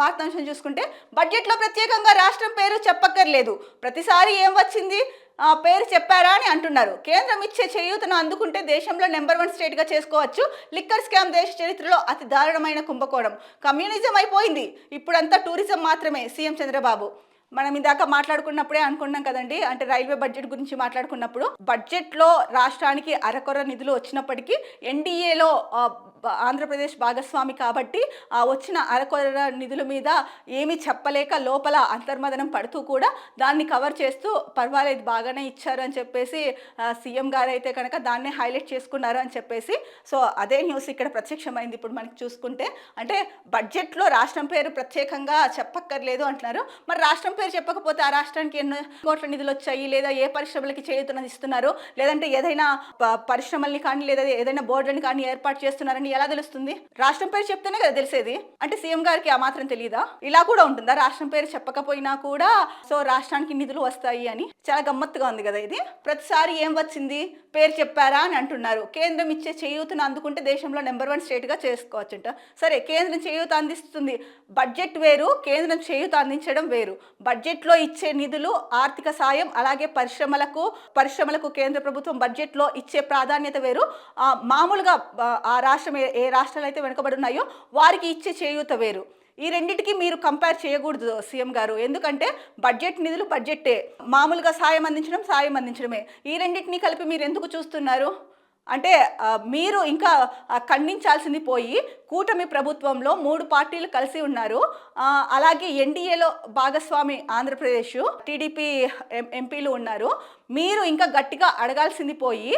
వార్తాంశం చూసుకుంటే బడ్జెట్లో ప్రత్యేకంగా రాష్ట్రం పేరు చెప్పక్కర్లేదు. ప్రతిసారి ఏం వచ్చింది? ఆ పేరు చెప్పారా అని అంటున్నారు. కేంద్రం ఇచ్చే చేయూతను అందుకుంటే దేశంలో నెంబర్ వన్ స్టేట్గా చేసుకోవచ్చు. లిక్కర్ స్కామ్ దేశ చరిత్రలో అతి దారుణమైన కుంభకోణం. కమ్యూనిజం అయిపోయింది. ఇప్పుడంతా టూరిజం మాత్రమే సీఎం చంద్రబాబు. మనం ఇందాక మాట్లాడుకున్నప్పుడే అనుకున్నాం కదండి అంటే రైల్వే బడ్జెట్ గురించి మాట్లాడుకున్నప్పుడు బడ్జెట్లో రాష్ట్రానికి అరకొర నిధులు వచ్చినప్పటికీ ఎన్డీఏలో ఆంధ్రప్రదేశ్ భాగస్వామి కాబట్టి ఆ వచ్చిన అరకొర నిధుల మీద ఏమీ చెప్పలేక లోపల అంతర్మదనం పడుతూ కూడా దాన్ని కవర్ చేస్తూ పర్వాలేదు బాగానే ఇచ్చారు అని చెప్పేసి సీఎం గారు అయితే కనుక దాన్నే హైలైట్ చేసుకున్నారు అని చెప్పేసి సో అదే న్యూస్ ఇక్కడ ప్రత్యక్షమైంది ఇప్పుడు మనకి చూసుకుంటే. అంటే బడ్జెట్లో రాష్ట్రం పేరు ప్రత్యేకంగా చెప్పక్కర్లేదు అంటున్నారు. మరి రాష్ట్రం పేరు చెప్పకపోతే ఆ రాష్ట్రానికి ఎన్నో కోట్ల నిధులు వచ్చాయి లేదా ఏ పరిశ్రమలకి చేయుతున్నది ఇస్తున్నారు? లేదంటే ఏదైనా ప- పరిశ్రమల్ని కానీ లేదా ఏదైనా బోర్డుని కానీ ఏర్పాటు చేస్తున్నారని ఎలా తెలుస్తుంది? రాష్ట్రం పేరు చెప్తేనే కదా తెలిసేది. అంటే సీఎం గారికి ఆ మాత్రం తెలియదా ఇలా కూడా ఉంటుందా? రాష్ట్రం పేరు చెప్పకపోయినా కూడా సో రాష్ట్రానికి నిధులు వస్తాయి అని చాలా గమ్మత్తుగా ఉంది కదా ఇది. ప్రతిసారి ఏం వచ్చింది? పేరు చెప్పారా అని అంటున్నారు. కేంద్రం ఇచ్చే చేయూతను అందుకుంటే దేశంలో నెంబర్ వన్ స్టేట్గా చేసుకోవచ్చుంట. సరే కేంద్రం చేయూత అందిస్తుంది. బడ్జెట్ వేరు కేంద్రం చేయూత అందించడం వేరు. బడ్జెట్లో ఇచ్చే నిధులు ఆర్థిక సాయం అలాగే పరిశ్రమలకు పరిశ్రమలకు కేంద్ర ప్రభుత్వం బడ్జెట్లో ఇచ్చే ప్రాధాన్యత వేరు. మామూలుగా ఆ రాష్ట్రం ఏ- రాష్ట్రాలు అయితే వెనుకబడి ఉన్నాయో వారికి ఇచ్చే చేయూత వేరు. ఈ రెండింటికి మీరు కంపేర్ చేయకూడదు సీఎం గారు. ఎందుకంటే బడ్జెట్ నిధులు బడ్జెట్టే మామూలుగా సాయం అందించడం సాయం అందించడమే. ఈ రెండింటిని కలిపి మీరు ఎందుకు చూస్తున్నారు? అంటే మీరు ఇంకా ఖండించాల్సింది పోయి కూటమి ప్రభుత్వంలో మూడు పార్టీలు కలిసి ఉన్నారు. అలాగే ఎన్డీఏలో భాగస్వామి ఆంధ్రప్రదేశ్ టీడీపీ ఎంపీలు ఉన్నారు. మీరు ఇంకా గట్టిగా అడగాల్సింది పోయి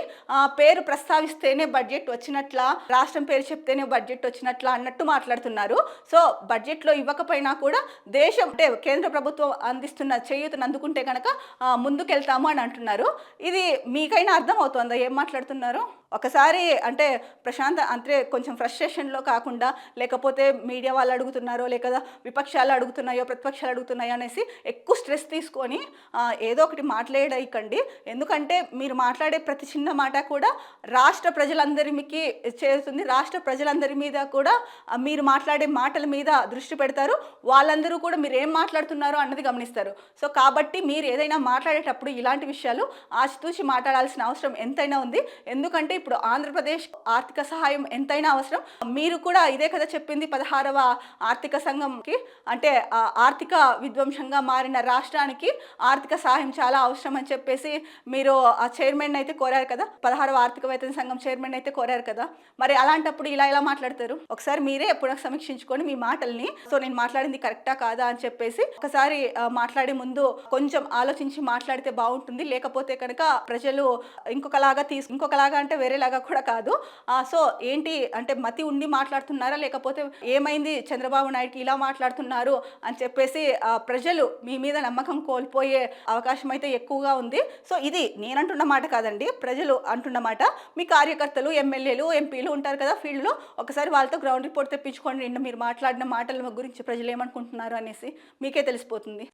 పేరు ప్రస్తావిస్తేనే బడ్జెట్ వచ్చినట్లా రాష్ట్రం పేరు చెప్తేనే బడ్జెట్ వచ్చినట్లా అన్నట్టు మాట్లాడుతున్నారు. సో బడ్జెట్లో ఇవ్వకపోయినా కూడా దేశం అంటే కేంద్ర ప్రభుత్వం అందిస్తున్న చేయూతను అందుకుంటే కనుక ముందుకెళ్తాము అని అంటున్నారు. ఇది మీకైనా అర్థం అవుతుందా ఏం మాట్లాడుతున్నారు? ఒకసారి అంటే ప్రశాంత్ అంటే కొంచెం ఫ్రస్ట్రేషన్లో కాకుండా లేకపోతే మీడియా వాళ్ళు అడుగుతున్నారో లేక విపక్షాలు అడుగుతున్నాయో ప్రతిపక్షాలు అడుగుతున్నాయో అనేసి ఎక్కువ స్ట్రెస్ తీసుకొని ఏదో ఒకటి మాట్లాడైకండి ఎందుకంటే మీరు మాట్లాడే ప్రతి చిన్న మాట కూడా రాష్ట్ర ప్రజలందరికి చేరుతుంది. రాష్ట్ర ప్రజలందరి మీద కూడా మీరు మాట్లాడే మాటల మీద దృష్టి పెడతారు. వాళ్ళందరూ కూడా మీరు ఏం మాట్లాడుతున్నారో అన్నది గమనిస్తారు. సో కాబట్టి మీరు ఏదైనా మాట్లాడేటప్పుడు ఇలాంటి విషయాలు ఆచితూచి మాట్లాడాల్సిన అవసరం ఎంతైనా ఉంది. ఎందుకంటే ఇప్పుడు ఆంధ్రప్రదేశ్ ఆర్థిక సహాయం ఎంతైనా అవసరం. మీరు కూడా ఇదే కదా చెప్పింది పదహారవ ఆర్థిక సంఘంకి అంటే ఆర్థిక విధ్వంసంగా మారిన రాష్ట్రానికి ఆర్థిక సహాయం చాలా అవసరం అని చెప్పేసి మీరు ఆ చైర్మన్ అయితే కోరారు కదా. పదహారవ ఆర్థిక వేతన సంఘం చైర్మన్ అయితే కోరారు కదా. మరి అలాంటప్పుడు ఇలా ఇలా మాట్లాడతారు? ఒకసారి మీరే ఎప్పుడో సమీక్షించుకొని మీ మాటల్ని. సో నేను మాట్లాడింది కరెక్టా కాదా అని చెప్పేసి ఒకసారి మాట్లాడే ముందు కొంచెం ఆలోచించి మాట్లాడితే బాగుంటుంది. లేకపోతే కనుక ప్రజలు ఇంకొకలాగా తీసు ఇంకొకలాగా అంటే వేరేలాగా కూడా కాదు. సో ఏంటి అంటే మతి ఉండి మాట్లాడుతున్నారా? లేకపోతే ఏమైంది చంద్రబాబు నాయుడుకి ఇలా మాట్లాడుతున్నారు అని చెప్పేసి ప్రజలు మీ మీద నమ్మకం కోల్పోయే అవకాశం అయితే ఎక్కువగా ఉంది. సో ఇది నేనంటున్న మాట కాదండి. ప్రజలు అంటున్న మాట. మీ కార్యకర్తలు ఎమ్మెల్యేలు ఎంపీలు ఉంటారు కదా ఫీల్డ్లో ఒకసారి వాళ్ళతో గ్రౌండ్ రిపోర్ట్ తెప్పించుకోండి. నిన్న మీరు మాట్లాడిన మాటల గురించి ప్రజలు ఏమనుకుంటున్నారు అనేసి మీకే తెలిసిపోతుంది.